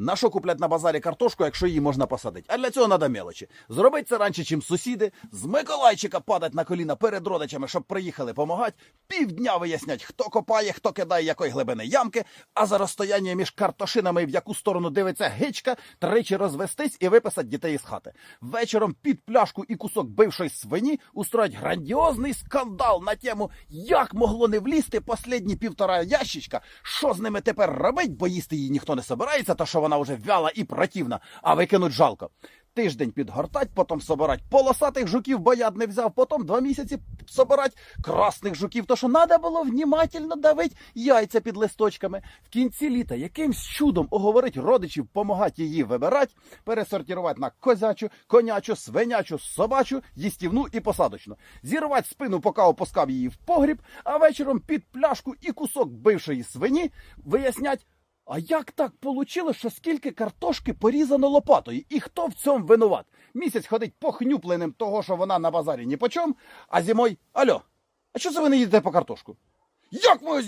На що куплять на базарі картошку, якщо її можна посадити? А для цього треба мелочі. Зробити це раніше, чим сусіди, з Миколайчика падать на коліна перед родичами, щоб приїхали помагати, півдня вияснять, хто копає, хто кидає якої глибини ямки, а за розстояння між картошинами, в яку сторону дивиться гичка, тричі розвестись і виписати дітей із хати. Вечором під пляшку і кусок бившої свині устроять грандіозний скандал на тему, як могло не влізти последні півтора ящичка, що з ними тепер робить, бо їсти її ніхто не собирається, та що вона вже вяла і противна, а викинуть жалко. Тиждень підгортать, потім собирать полосатих жуків, бо яд не взяв, потім два місяці собирать красних жуків, то що треба було внімательно давить яйця під листочками. В кінці літа якимсь чудом оговорить родичів, помагати її вибирати, пересортувати на козячу, конячу, свинячу, собачу, їстівну і посадочну. Зірвати спину, поки опускав її в погріб, а вечором під пляшку і кусок бившої свині вияснять. А як так вийшло, що скільки картошки порізано лопатою? І хто в цьому винуват? Місяць ходить похнюпленим того, що вона на базарі ні по чому, а зимой, алло, а що це ви не їдете по картошку? Як ми?